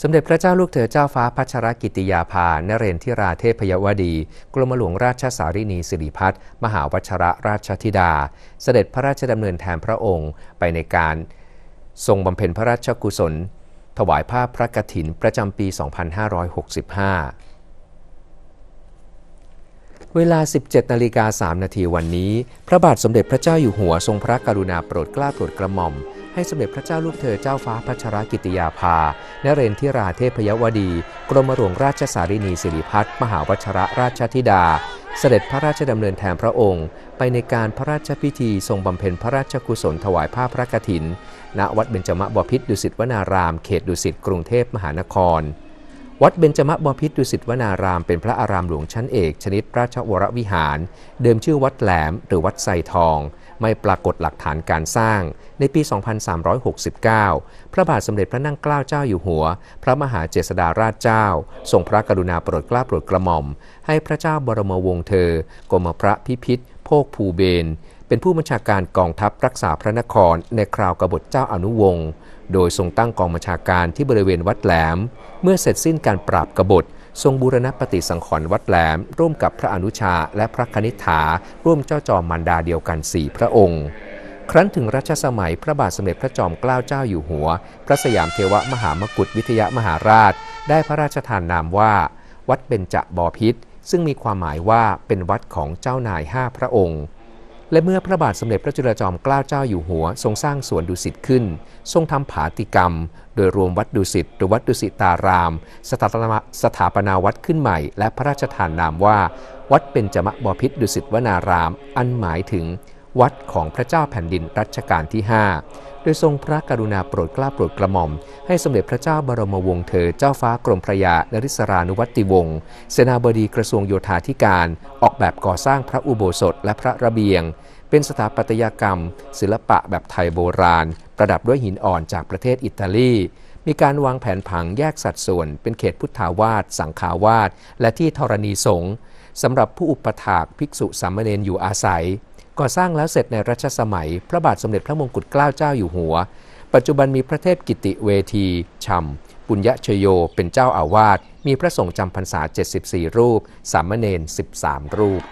สมเด็จพระเจ้าลูกเธอเจ้าฟ้าพัชรกิติยาภานเรนทิราเทพยวดี กรมหลวงราชสารินีสิริพัฒน์มหาวัชระราชธิดา เสด็จพระราชดำเนินแทนพระองค์ ไปในการทรงบำเพ็ญพระราชกุศล ถวายผ้าพระกฐินประจำปี 2565 เวลา 17นาฬิกา3นาทีวันนี้ พระบาทสมเด็จพระเจ้าอยู่หัวทรงพระกรุณาโปรดเกล้าโปรดกระหม่อม ให้สมเด็จพระเจ้าลูกเธอเจ้าฟ้าพัชรกิติยาภานเรนทิราเทพยวดี กรมหลวงราชสารินีสิริพัฒน์มหาวชระราชธิดา เสด็จพระราชดำเนินแทนพระองค์ ไปในการพระราชพิธีทรงบำเพ็ญพระราชกุศลถวายผ้าพระกฐิน ณ วัดเบญจมบพิตรดุสิตวนาราม เขตดุสิตกรุงเทพมหานครวัดเบญจมบพิตรดุสิตวนารามเป็นพระอารามหลวงชั้นเอก ชนิดราชวรวิหาร เดิมชื่อวัดแหลมหรือวัดไซทอง ไม่ปรากฏหลักฐานการสร้าง ในปี 2369 พระบาทสมเด็จพระนั่งเกล้าเจ้าอยู่หัว พระมหาเจษฎาราชเจ้า ทรงพระกรุณาโปรดเกล้าโปรดกระหม่อม ให้พระเจ้าบรมวงศ์เธอกรมพระพิพิธโภคภูเบนเป็นผู้บัญชาการกองทัพรักษาพระนครในคราวกบฏเจ้าอนุวงศ์ โดยทรงตั้งกองบัญชาการที่บริเวณวัดแหลม เมื่อเสร็จสิ้นการปราบกบฏ ทรงบูรณปฏิสังขรณ์วัดแหลม ร่วมกับพระอนุชาและพระคณิษฐา ร่วมเจ้าจอมมันดาเดียวกันสี่พระองค์ ครั้นถึงรัชสมัยพระบาทสมเด็จพระจอมเกล้าเจ้าอยู่หัว พระสยามเทวมหามกุฏวิทยามหาราช ได้พระราชทานนามว่า วัดเบญจบอพิษซึ่งมีความหมายว่าเป็นวัดของเจ้านายห้าพระองค์ และเมื่อพระบาทสมเด็จพระจุลจอมเกล้าเจ้าอยู่หัว ทรงสร้างสวนดุสิตขึ้น ทรงทำผาติกรรม โดยรวมวัดดุสิตหรือวัดดุสิตาราม สถาปนาสถาปนาวัดขึ้นใหม่ และพระราชทานนามว่า วัดเป็นจมบพิษดุสิตวนาราม อันหมายถึง วัดของพระเจ้าแผ่นดินรัชกาลที่ 5 โดยทรงพระกรุณาโปรดเกล้าโปรดกระหม่อม ให้สมเด็จพระเจ้าบรมวงศ์เธอเจ้าฟ้ากรมพระยานริศรานุวัติวงศ์เสนาบดีกระทรวงโยธาธิการ ออกแบบก่อสร้างพระอุโบสถและพระระเบียง เป็นสถาปัตยกรรม ศิลปะแบบไทยโบราณ ประดับด้วยหินอ่อนจากประเทศอิตาลีมีการวางแผนผังแยกสัดส่วน เป็นเขตพุทธาวาส สังขาวาส และที่ธรณีสงฆ์สำหรับผู้อุปถากภิกษุสามเณรอยู่อาศัย ก่อสร้างแล้วเสร็จในรัชสมัย พระบาทสมเด็จพระมงกุฎเกล้าเจ้าอยู่หัว ปัจจุบันมีพระเทพกิติเวทีชัมปุญญชโยเป็นเจ้าอาวาส มีพระสงฆ์จำพรรษา 74 รูป สามเณร 13 รูป